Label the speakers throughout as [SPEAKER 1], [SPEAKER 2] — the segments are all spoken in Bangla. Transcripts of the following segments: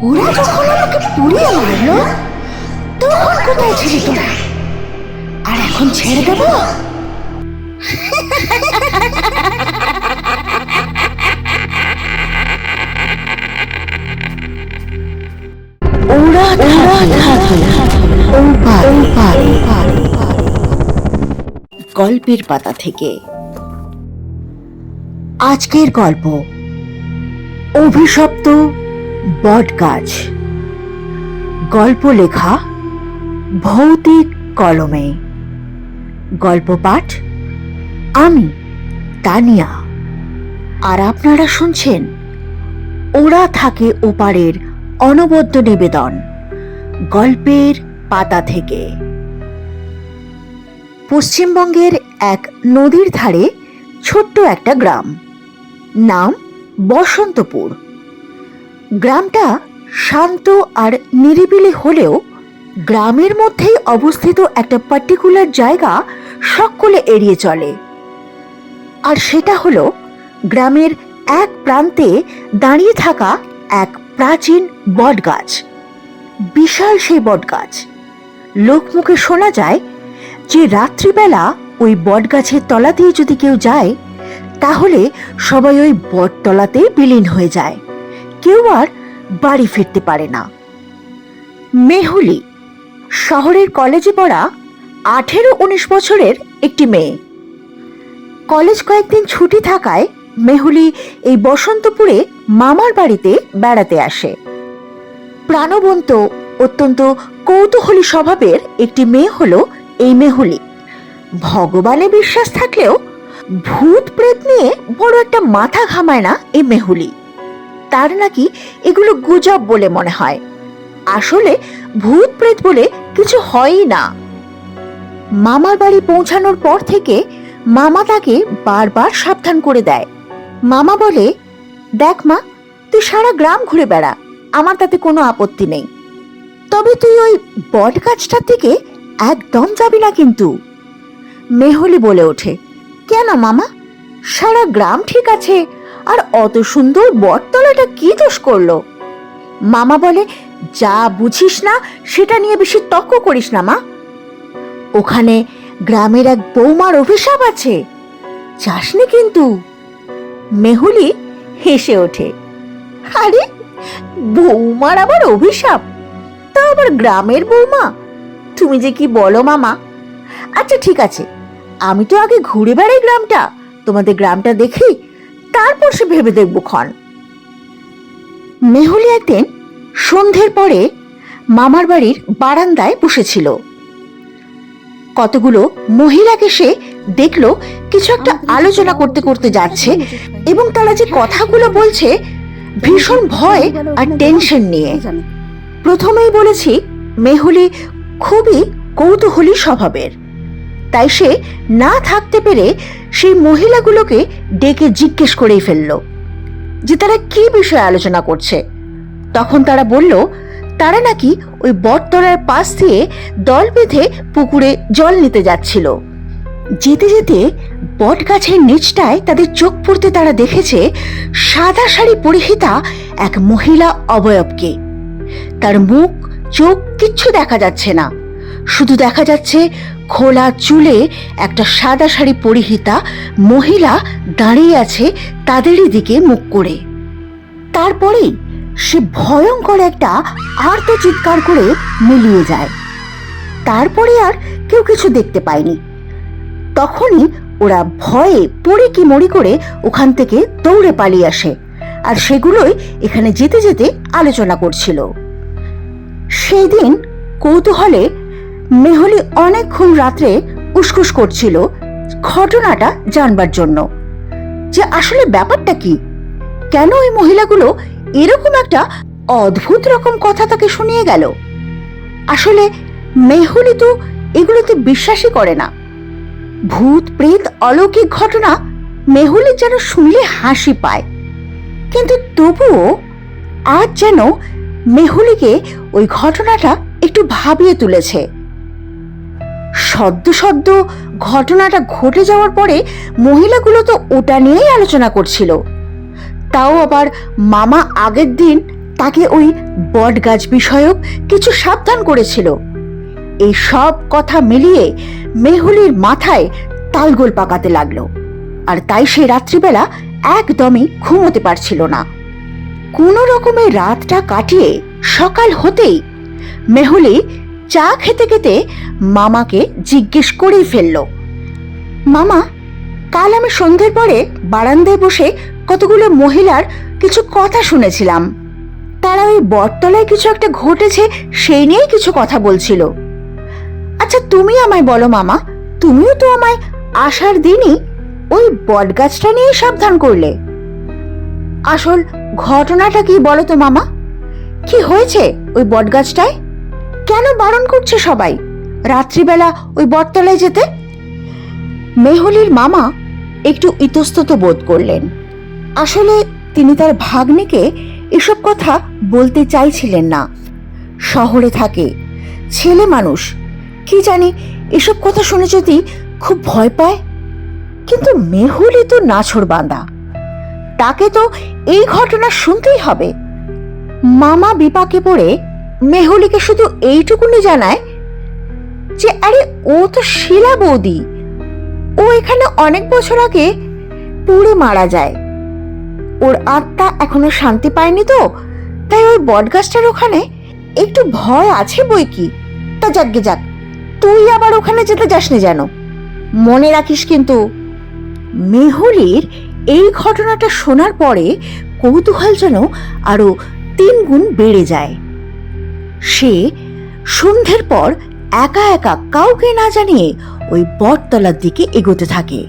[SPEAKER 1] ওরা যখন আমাকে পুড়িয়ে মারলো তখন কোথায় ছিলি তোরা? আর এখন ছেড়ে দেবো? ওরা গল্পের পাতা থেকে। আজকের গল্প। অভিশপ্ত বট গাছ গল্প লেখা ভৌতিক কলমে। গল্প পাঠ, আমি, তানিয়া। আর আপনারা শুনছেন ওরা থাকে ওপারের অনবদ্য নিবেদন, গল্পের পাতা থেকে। পশ্চিমবঙ্গের এক নদীর ধারে ছোট্ট একটা গ্রাম। নাম বসন্তপুর। গ্রামটা শান্ত আর নিরিবিলি হলেও গ্রামের মধ্যেই অবস্থিত একটা পার্টিকুলার জায়গা সকলে এড়িয়ে চলে। আর সেটা হলো গ্রামের এক প্রান্তে দাঁড়িয়ে থাকা এক প্রাচীন বটগাছ। বিশাল সেই বটগাছ। লোকমুখে শোনা যায় যে রাত্রিবেলা ওই বটগাছের তলা দিয়ে যদি কেউ যায়, তাহলে সবাই ওই বটতলাতেই বিলীন হয়ে যায়। কেউ আর বাড়ি ফিরতে পারে না। মেহুলি, শহরের কলেজে পড়া আঠেরো উনিশ বছরের একটি মেয়ে। কলেজ কয়েকদিন ছুটি থাকায় মেহুলি এই বসন্তপুরে মামার বাড়িতে বেড়াতে আসে। প্রাণবন্ত, অত্যন্ত কৌতূহলী স্বভাবের একটি মেয়ে হল এই মেহুলি। ভগবানে বিশ্বাস থাকলেও ভূত প্রেত নিয়ে বড় একটা মাথা ঘামায় না এই মেহুলি। তার নাকি এগুলো গুজব বলে মনে হয়। আসলে ভূত প্রেত বলে কিছু হয়ই না। মামার বাড়ি পৌঁছানোর পর থেকে মামা তাকে বারবার সাবধান করে দেয়। মামা বলে, দেখ মা, তুই সারা গ্রাম ঘুরে বেড়া, আমার তাতে কোনো আপত্তি নেই। তবে তুই ওই বট গাছটার দিকে একদম যাবি না কিন্তু। মেহলি বলে ওঠে, কেন মামা? সারা গ্রাম ঠিক আছে আর অত সুন্দর বটতলাটা কি দোষ করল? মামা বলে, যা বুঝিস না, সেটা নিয়ে বেশি তর্ক করিস না, মা। ওখানে গ্রামের এক বৌমার অভিশাপ আছে। যাসনি কিন্তু? মেহুলি হেসে ওঠে। আরে, বৌমার আবার অভিশাপ? তা আবার গ্রামের বৌমা? তুমি যে কি বলো, মামা? আচ্ছা ঠিক আছে। আমি তো আগে ঘুরে বেড়াই গ্রামটা। তোমাদের গ্রামটা দেখি তারপর সে ভেবে দেখব ক্ষণ। মেহুলি একদিন সন্ধ্যের পরে মামার বাড়ির বারান্দায় বসেছিল। কতগুলো মহিলাকে সে দেখল কিছু একটা আলোচনা করতে করতে যাচ্ছে এবং তারা যে কথাগুলো বলছে ভীষণ ভয় আর টেনশন নিয়ে। প্রথমেই বলেছি মেহুলি খুবই কৌতূহলী স্বভাবের। তাই সে না থাকতে পেরে সেই মহিলাগুলোকে ডেকে জিজ্ঞেস করেই ফেলল যে তারা কি বিষয়ে আলোচনা করছে। তখন তারা বলল, তারা নাকি ওই বটতলার পাশ দিয়ে দল বেঁধে পুকুরে জল নিতে যাচ্ছিল। যেতে যেতে বট গাছের নিচটায় তাদের চোখ পড়তে তারা দেখেছে সাদা শাড়ি পরিহিতা এক মহিলা অবয়বকে। তার মুখ, চোখ কিচ্ছু দেখা যাচ্ছে না। শুধু দেখা যাচ্ছে খোলা চুলে একটা সাদা শাড়ি পরিহিতা মহিলা দাঁড়িয়ে আছে তাদেরই দিকে মুখ করে। তারপরেই সে ভয়ঙ্কর একটা আর্ত চিৎকার করে মিলিয়ে যায়। তারপরে আর কেউ কিছু দেখতে পায়নি। তখনই ওরা ভয়ে পড়ে কি মরি করে ওখান থেকে দৌড়ে পালিয়ে আসে আর সেগুলোই এখানে যেতে যেতে আলোচনা করছিল। সেই দিন কৌতূহলে মেহলি অনেকক্ষণ রাত্রে উসকুস করছিল ঘটনাটা জানবার জন্য। যে আসলে ব্যাপারটা কি? কেন ওই মহিলাগুলো এরকম একটা অদ্ভুত রকম কথা তাকে শুনিয়ে গেল? আসলে মেহুলি তো এগুলোতে বিশ্বাসই করে না। ভূত, প্রেত, অলৌকিক ঘটনা মেহুলি যেন শুনলে হাসি পায়। কিন্তু তবুও আজ যেন মেহুলিকে ওই ঘটনাটা একটু ভাবিয়ে তুলেছে। সদ্য সদ্য ঘটনাটা ঘটে যাওয়ার পরে মহিলাগুলো তো ওটা নিয়েই আলোচনা করছিল। তাও আবার মামা আগের দিন তাকে ওই বটগাছ বিষয়ক কিছু সাবধান করেছিল। এই সব কথা মিলিয়ে মেহুলির মাথায় তালগোল পাকাতে লাগল। আর তাই সে রাত্রিবেলা একদমই ঘুমোতে পারছিল না। কোনো রকমে রাতটা কাটিয়ে সকাল হতেই মেহুলি চা খেতে খেতে মামাকে জিজ্ঞেস করেই ফেলল। মামা, কাল আমি সন্ধ্যের পরে বারান্দায় বসে কতগুলো মহিলার কিছু কথা শুনেছিলাম। তারা ওই বটতলায় কিছু একটা ঘটেছে সেই নিয়েই কিছু কথা বলছিল। আচ্ছা তুমি আমায় বলো মামা, তুমিও তো আমায় আসার দিনই ওই বটগাছটা নিয়ে সাবধান করলে। আসল ঘটনাটা কি বলো তো মামা? কি হয়েছে ওই বটগাছটায়? কেন বারণ করছে সবাই? রাত্রিবেলা ওই বটতলায় যেতে? মেহলির মামা একটু ইতস্তত বোধ করলেন। আসলে তিনি তার ভাগ্নিকে এসব কথা বলতে চাইছিলেন না। শহরে থাকে, ছেলে মানুষ, কি জানি এসব কথা শুনে যদি খুব ভয় পায়? কিন্তু মেহুলি তো নাছর বান্দা তাকে তো এই ঘটনা শুনতেই হবে। মামা বিপাকে পড়ে মেহুলিকে শুধু এইটুকুনি জানায় যে, আরে, ও তো শিলা বৌদি। ও এখানে অনেক বছর আগে পুড়ে মারা যায়। ওর আত্মা এখনও শান্তি পায়নি তো, তাই ওই বটগাছটার ওখানে একটু ভয় আছে বই কি? তা যাকগে যাক, তুই আবার ওখানে যেতে যাস যাসনি যেন। মনে রাখিস কিন্তু, মেহুলির এই ঘটনাটা শোনার পরে কৌতূহল যেন আরও তিন গুণ বেড়ে যায়। সে সন্ধ্যের পর একা একা কাউকে না জানিয়ে ওই বটতলার দিকে এগোতে থাকে।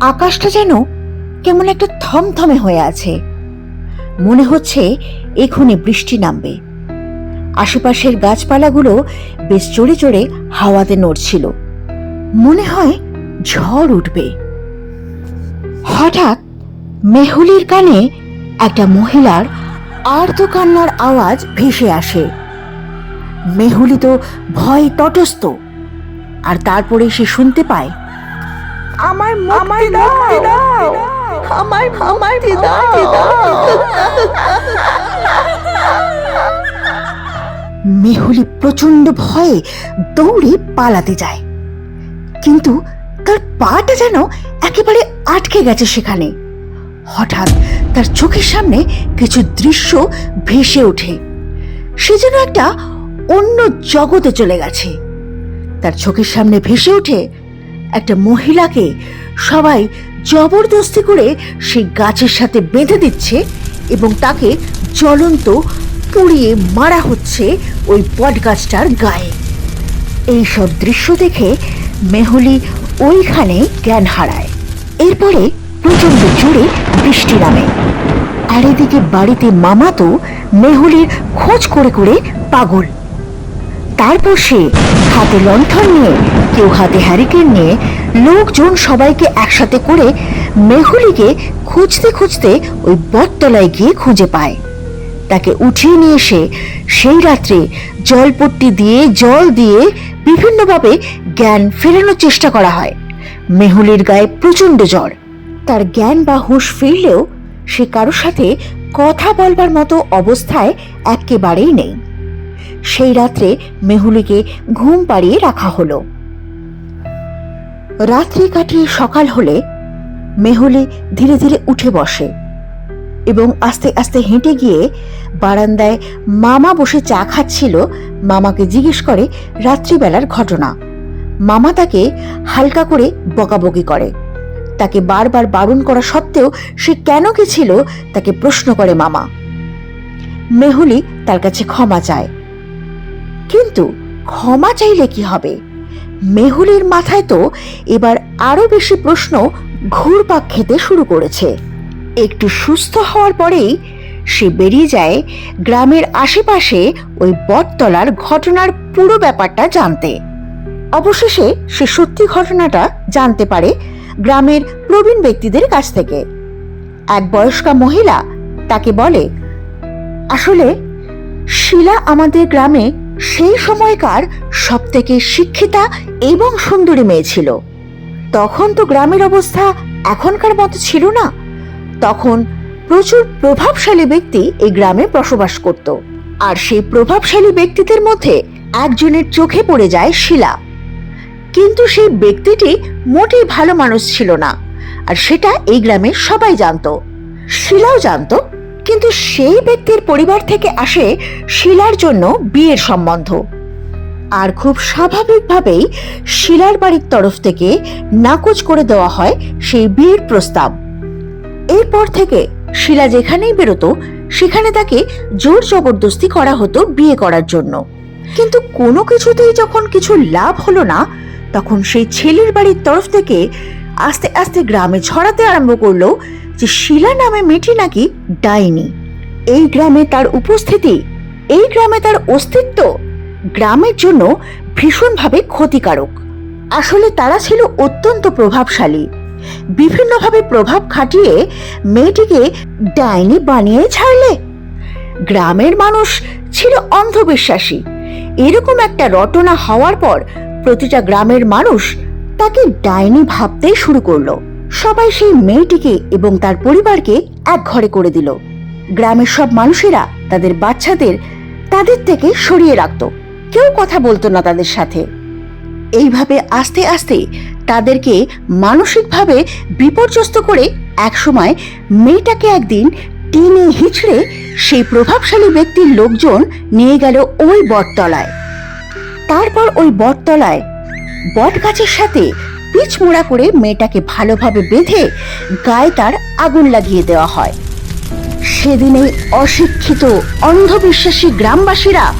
[SPEAKER 1] আকাশটা যেন কেমন একটা থমথমে হয়ে আছে। মনে হচ্ছে এখনই বৃষ্টি নামবে। আশেপাশের গাছপালাগুলো বেশ চড়ে চড়ে হাওয়াতে নড়ছিল। মনে হয় ঝড় উঠবে। হঠাৎ মেহুলির কানে একটা মহিলার আর্ত কান্নার আওয়াজ ভেসে আসে। মেহুলি তো ভয় তটস্থ। আর তারপরে সে শুনতে পায় আমার আমার দাও। আমার আমার মেহুলি প্রচণ্ড ভয়ে দৌড়ে পালাতে যায়। কিন্তু তার পাটা যেন একেবারে আটকে গেছে সেখানে। হঠাৎ তার চোখের সামনে কিছু দৃশ্য ভেসে ওঠে। সে যেন একটা অন্য জগতে চলে গেছে। তার চোখের সামনে ভেসে ওঠে একটা মহিলাকে সবাই জবরদস্তি করে সেই গাছের সাথে বেঁধে দিচ্ছে এবং তাকে জ্বলন্ত পুড়িয়ে মারা হচ্ছে ওই বট গাছটার গায়ে। এইসব দৃশ্য দেখে মেহুলি ওইখানে জ্ঞান হারায়। এরপরে প্রচণ্ড জোরে বৃষ্টি নামে। আর এদিকে বাড়িতে মামা তো মেহুলির খোঁজ করে করে পাগল। তারপর সে হাতে লণ্ঠন নিয়ে, কেউ হাতে হ্যারিকেন নিয়ে লোকজন সবাইকে একসাথে করে মেহুলিকে খুঁজতে খুঁজতে ওই বটতলায় গিয়ে খুঁজে পায়। তাকে উঠিয়ে নিয়ে এসে সেই রাত্রে জলপট্টি দিয়ে, জল দিয়ে বিভিন্নভাবে জ্ঞান ফেরানোর চেষ্টা করা হয়। মেহুলির গায়ে প্রচণ্ড জ্বর। তার জ্ঞান বা হুঁশ ফিরলেও সে কারোর সাথে কথা বলবার মতো অবস্থায় একেবারেই নেই। সেই রাত্রে মেহুলিকে ঘুম পাড়িয়ে রাখা হলো। রাত্রি কাটিয়ে সকাল হলে মেহুলি ধীরে ধীরে উঠে বসে এবং আস্তে আস্তে হেঁটে গিয়ে বারান্দায় মামা বসে চা খাচ্ছিল। মামাকে জিজ্ঞেস করে, রাত্রিবেলার ঘটনা? মামা তাকে হালকা করে বকাবকি করে। তাকে বারবার বারণ করা সত্ত্বেও সে কেন গেছিল তাকে প্রশ্ন করে মামা। মেহুলি তার কাছে ক্ষমা চায়। কিন্তু ক্ষমা চাইলে কি হবে? মেহুলির মাথায় তো এবার আরও বেশি প্রশ্ন ঘুরপাক খেতে শুরু করেছে। একটু সুস্থ হওয়ার পরেই সে বেরিয়ে যায় গ্রামের আশেপাশে ওই বটতলার ঘটনার পুরো ব্যাপারটা জানতে। অবশেষে সে সত্যি ঘটনাটা জানতে পারে গ্রামের প্রবীণ ব্যক্তিদের কাছ থেকে। এক বয়স্কা মহিলা তাকে বলে, আসলে শিলা আমাদের গ্রামে সেই সময়কার সব থেকে শিক্ষিতা এবং সুন্দরী মেয়ে ছিল। তখন তো গ্রামের অবস্থা এখনকার মতো ছিল না। তখন প্রচুর প্রভাবশালী ব্যক্তি এই গ্রামে বসবাস করত। আর সেই প্রভাবশালী ব্যক্তিদের মধ্যে একজনের চোখে পড়ে যায় শিলা। কিন্তু সেই ব্যক্তিটি মোটেই ভালো মানুষ ছিল না। আর সেটা এই গ্রামে সবাই জানত। শিলাও জানতো, কিন্তু সেই ব্যক্তির পরিবার থেকে আসে শিলার জন্য বিয়ের সম্বন্ধ। আর খুব স্বাভাবিকভাবেই শিলার বাড়ির তরফ থেকে নাকচ করে দেওয়া হয় সেই বিয়ের প্রস্তাব। এরপর থেকে শিলা যেখানেই বেরোতো, সেখানে তাকে জোর জবরদস্তি করা হতো বিয়ে করার জন্য। কিন্তু কোনো কিছুতেই যখন কিছু লাভ হলো না তখন সেই ছেলের বাড়ির তরফ থেকে আস্তে আস্তে গ্রামে ছড়াতে আরম্ভ করল যে শিলা নামে মেয়েটি নাকি ডাইনি। এই গ্রামে তার উপস্থিতি, এই গ্রামে তার অস্তিত্ব গ্রামের জন্য ভীষণভাবে ক্ষতিকারক। আসলে তারা ছিল অত্যন্ত প্রভাবশালী। বিভিন্নভাবে প্রভাব খাটিয়ে মেয়েটিকে ডাইনি বানিয়ে ছাড়লে গ্রামের মানুষ ছিল অন্ধবিশ্বাসী। এরকম একটা রটনা হওয়ার পর প্রতিটা গ্রামের মানুষ তাকে ডাইনি ভাবতে শুরু করল। সবাই সেই মেয়েটিকে এবং তার পরিবারকে এক ঘরে করে দিল। গ্রামের সব মানুষেরা তাদের বাচ্চাদের তাদের থেকে সরিয়ে রাখত। কেউ কথা বলতো না তাদের সাথে। এইভাবে আস্তে আস্তে তাদেরকে মানসিকভাবে বিপর্যস্ত করে একসময় মেয়েটাকে একদিন টেনে হিচড়ে সেই প্রভাবশালী ব্যক্তির লোকজন নিয়ে গেল ওই বটতলায়। তারপর ওই বটতলায় বট গাছের সাথে পিচ মোড়া করে মেয়েটাকে ভালোভাবে বেঁধে গায়ে তার আগুন লাগিয়ে দেওয়া হয়। সেদিনে অশিক্ষিত, অন্ধবিশ্বাসী গ্রামবাসীরা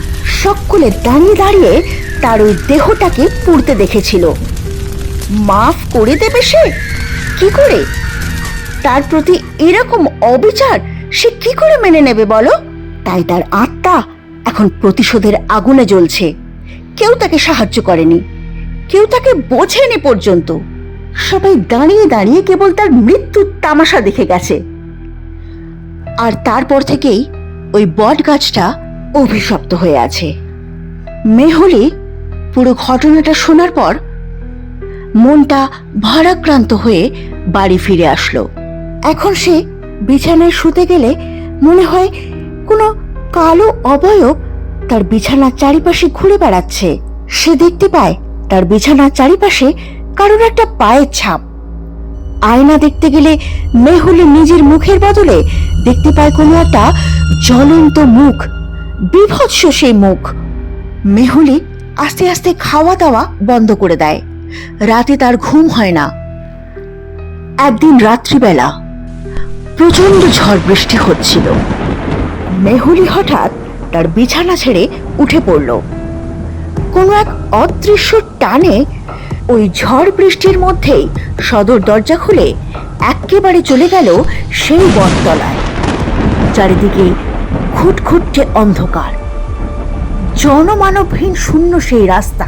[SPEAKER 1] সকলে দাঁড়িয়ে দাঁড়িয়ে তার ওই দেহটাকে পুড়তে দেখেছিল। মাফ করে দেবে সে? কি করে? তার প্রতি এরকম অবিচার সে কি করে মেনে নেবে বলো? তাই তার আত্মা এখন প্রতিশোধের আগুনে জ্বলছে। কেউ তাকে সাহায্য করেনি। কেউ তাকে বোঝেনি পর্যন্ত। সবাই দাঁড়িয়ে দাঁড়িয়ে কেবল তার মৃত্যুর তামাশা দেখে গেছে। আর তারপর থেকেই ওই বট গাছটা অভিশপ্ত হয়ে আছে। মেহলি পুরো ঘটনাটা শোনার পর মনটা ভারাক্রান্ত হয়ে বাড়ি ফিরে আসলো। এখন সে বিছানায় শুতে গেলে মনে হয় কোনো কালো অবয়ব তার বিছানার চারিপাশে ঘুরে বেড়াচ্ছে। সে দেখতে পায় তার বিছানার চারিপাশে কারোর একটা পায়ের ছাপ। আয়না দেখতে গেলে মেহুলি নিজের মুখের বদলে দেখতে পায় কোনো একটা জ্বলন্ত মুখ, বিভৎস সেই মুখ। মেহুলি আস্তে আস্তে খাওয়া দাওয়া বন্ধ করে দেয়। রাতে তার ঘুম হয় না। একদিন রাত্রিবেলা প্রচণ্ড ঝড় বৃষ্টি হচ্ছিল। মেহুলি হঠাৎ তার বিছানা ছেড়ে উঠে পড়ল। কোনো এক অদৃশ্য টানে ওই ঝড় বৃষ্টির মধ্যেই সদর দরজা খুলে একেবারে চলে গেল সেই বটতলায়। চারিদিকে খুটখুটে অন্ধকার। জনমানবহীন শূন্য সেই রাস্তা।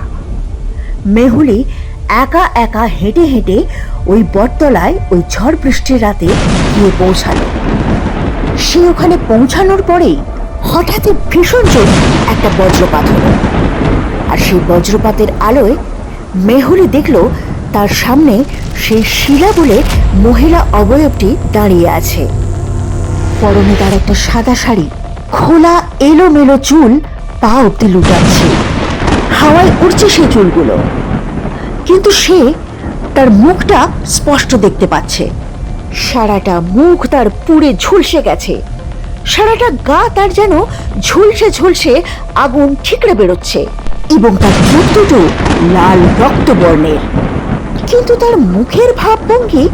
[SPEAKER 1] মেহুলি একা একা হেঁটে হেঁটে ওই বটতলায় ওই ঝড় বৃষ্টির রাতে গিয়ে পৌঁছালো। সে ওখানে পৌঁছানোর পরেই হঠাৎই ভীষণ জোর একটা বজ্রপাত হলো। আর সেই বজ্রপাতের আলোয় মেহুলি দেখল তার সামনে সেই শিলা বলে মহিলা অবয়বটি দাঁড়িয়ে আছে। পরনে তার একটা সাদা শাড়ি, খোলা এলোমেলো চুল, পা অব্দি লুটাচ্ছে। হাওয়ায় উড়ছে সেই চুলগুলো। কিন্তু সে তার মুখটা স্পষ্ট দেখতে পাচ্ছে। সারাটা মুখ তার পুড়ে ঝুলসে গেছে। সারাটা গা তার যেন ঝুলসে ঝুলসে আগুন ঠিকড়ে বেরোচ্ছে। এবং তার চোখ দুটো লাল রক্তবর্ণের। কিন্তু তার মুখের ভাবভঙ্গি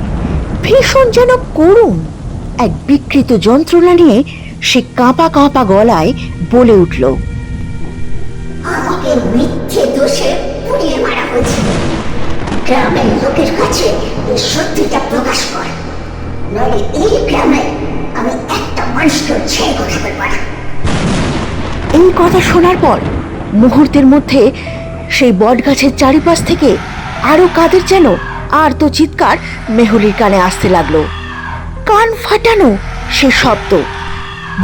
[SPEAKER 1] ভীষণ যেন করুণ। এক বিকৃত যন্ত্রণা নিয়ে সে কাঁপা কাঁপা গলায় বলে উঠল,
[SPEAKER 2] আমাকে মিথ্যে দোষে পুড়িয়ে মারা গ্রামের লোকের কাছে সত্যিটা প্রকাশ কর। নইলে এই গ্রামে আমি একটা
[SPEAKER 1] এই কথা শোনার পর মুহূর্তের মধ্যে সেই বটগাছের চারিপাশ থেকে আরও কাদের যেন আর তো চিৎকার মেহুলির কানে আসতে লাগল। কান ফাটানো সে শব্দ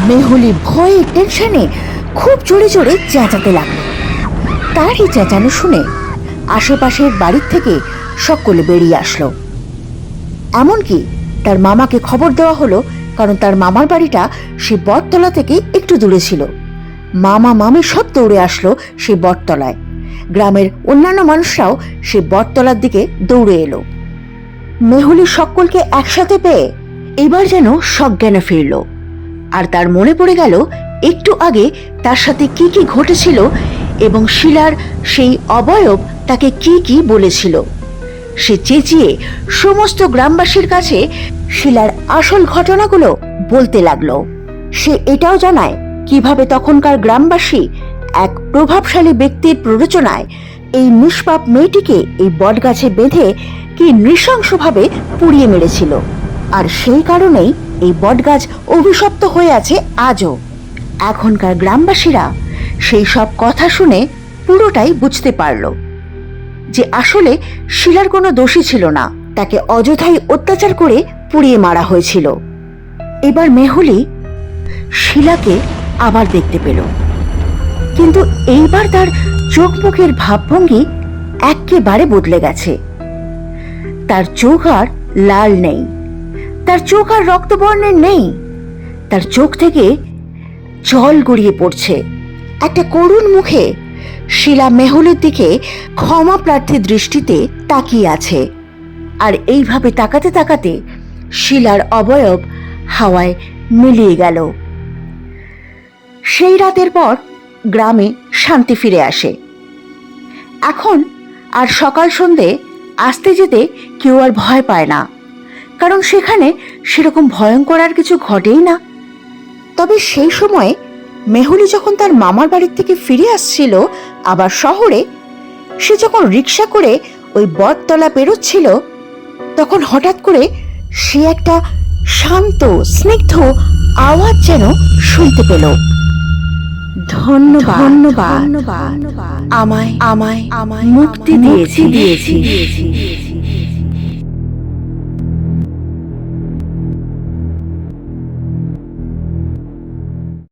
[SPEAKER 1] মেহুলি ভয়ে টেনশনে খুব জোরে জোরে চেঁচাতে লাগল। তারই চেঁচানো শুনে আশেপাশের বাড়ির থেকে সকলে বেরিয়ে আসলো। এমনকি তার মামাকে খবর দেওয়া হলো কারণ তার মামার বাড়িটা সে বটতলা থেকে একটু দূরে ছিল। মামা মামি সব দৌড়ে আসলো সেই বটতলায়। গ্রামের অন্যান্য মানুষরাও সে বটতলার দিকে দৌড়ে এলো। মেহুলি সকলকে একসাথে পেয়ে এবার যেন সজ্ঞানে ফিরল। আর তার মনে পড়ে গেল, একটু আগে তার সাথে কি কি ঘটেছিল এবং শিলার সেই অবয়ব তাকে কি কি বলেছিল। সে চেঁচিয়ে সমস্ত গ্রামবাসীর কাছে শিলার আসল ঘটনাগুলো বলতে লাগল। সে এটাও জানায়, কীভাবে তখনকার গ্রামবাসী এক প্রভাবশালী ব্যক্তির প্ররোচনায় এই নিষ্পাপ মেয়েটিকে এই বটগাছে বেঁধে কি নৃশংসভাবে পুড়িয়ে মেরেছিল। আর সেই কারণেই এই বটগাছ অভিশপ্ত হয়ে আছে আজও। এখনকার গ্রামবাসীরা সেই সব কথা শুনে পুরোটাই বুঝতে পারল। যে আসলে শিলার কোনো দোষী ছিল না, তাকে অযথাই অত্যাচার করে পুড়িয়ে মারা হয়েছিল। এবার মেহুলি শিলাকে আবার দেখতে পেল। কিন্তু এইবার তার চোখ মুখের ভাবভঙ্গি একেবারে বদলে গেছে। তার চোখ আর লাল নেই, তার চোখ আর রক্তবর্ণের নেই, তার চোখ থেকে জল গড়িয়ে পড়ছে। একটা করুণ মুখে শিলা মেহুলের দিকে ক্ষমা প্রার্থী দৃষ্টিতে তাকিয়ে আছে। আর এইভাবে তাকাতে তাকাতে শিলার অবয়ব হাওয়ায় মিলিয়ে গেল। সেই রাতের পর গ্রামে শান্তি ফিরে আসে। এখন আর সকাল সন্ধে আসতে যেতে কেউ আর ভয় পায় না। কারণ সেখানে সেরকম ভয়ঙ্কর আর কিছু ঘটেই না। তবে সেই সময়ে মেহুলি যখন তার মামার বাড়ির থেকে ফিরে আসছিল আবার শহরে সে যখন রিক্সা করে ওই বটতলা পেরোচ্ছিল তখন হঠাৎ করে সে একটা শান্ত স্নিগ্ধ আওয়াজ যেন শুনতে পেল। ধন্যবাদ ধন্যবাদ। আমায় আমায় আমায় মুক্তি দিয়েছি দিয়েছি দিয়েছি